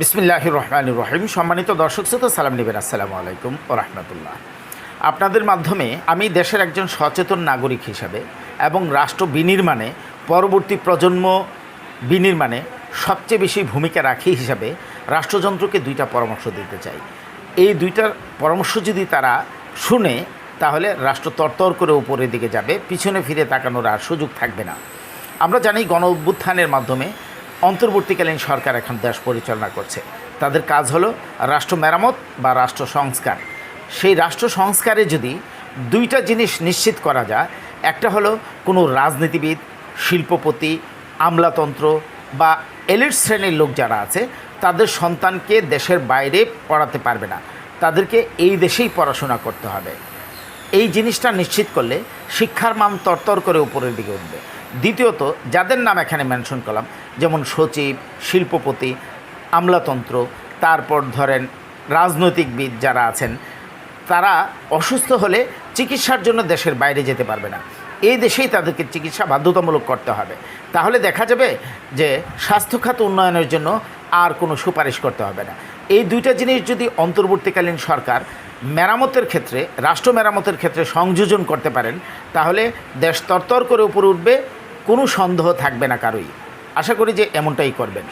বিসমিল্লাহ রহমান রহিম। সম্মানিত দর্শক শ্রোতা, সালাম নেবেন। আসসালামু আলাইকুম ও রহমতুল্লাহ। আপনাদের মাধ্যমে আমি দেশের একজন সচেতন নাগরিক হিসাবে এবং রাষ্ট্র বিনির্মাণে, পরবর্তী প্রজন্ম বিনির্মাণে সবচেয়ে বেশি ভূমিকা রাখি হিসাবে রাষ্ট্রযন্ত্রকে দুইটা পরামর্শ দিতে চাই। এই দুইটার পরামর্শ যদি তারা শুনে, তাহলে রাষ্ট্র তরতর করে উপরের দিকে যাবে, পিছনে ফিরে তাকানোর আর সুযোগ থাকবে না। আমরা জানি গণ অভ্যুত্থানের মাধ্যমে অন্তর্বর্তীকালীন সরকার এখন দেশ পরিচালনা করছে। তাদের কাজ হলো রাষ্ট্র মেরামত বা রাষ্ট্র সংস্কার। সেই রাষ্ট্র সংস্কারে যদি দুইটা জিনিস নিশ্চিত করা যায়, একটা হলো কোনো রাজনীতিবিদ, শিল্পপতি, আমলাতন্ত্র বা এলিট শ্রেণির লোক যারা আছে, তাদের সন্তানকে দেশের বাইরে পড়াতে পারবে না। তাদেরকে এই দেশেই পড়াশোনা করতে হবে। এই জিনিসটা নিশ্চিত করলে শিক্ষার মান তরতর করে উপরের দিকে উঠবে। দ্বিতীয়ত, যাদের নাম এখানে মেনশন করলাম, যেমন সচিব, শিল্পপতি, আমলাতন্ত্র, তারপর ধরেন রাজনৈতিকবিদ যারা আছেন, তারা অসুস্থ হলে চিকিৎসার জন্য দেশের বাইরে যেতে পারবে না। এই দেশেই তাদেরকে চিকিৎসা বাধ্যতামূলক করতে হবে। তাহলে দেখা যাবে যে স্বাস্থ্যখাত উন্নয়নের জন্য আর কোনো সুপারিশ করতে হবে না। এই দুইটা জিনিস যদি অন্তর্বর্তীকালীন সরকার মেরামতের ক্ষেত্রে, রাষ্ট্র মেরামতের ক্ষেত্রে সংযোজন করতে পারেন, তাহলে দেশ তরতর করে উপরে উঠবে কোনো সন্দেহ থাকবে না কারোই। আশা করি যে এমনটাই করবেন।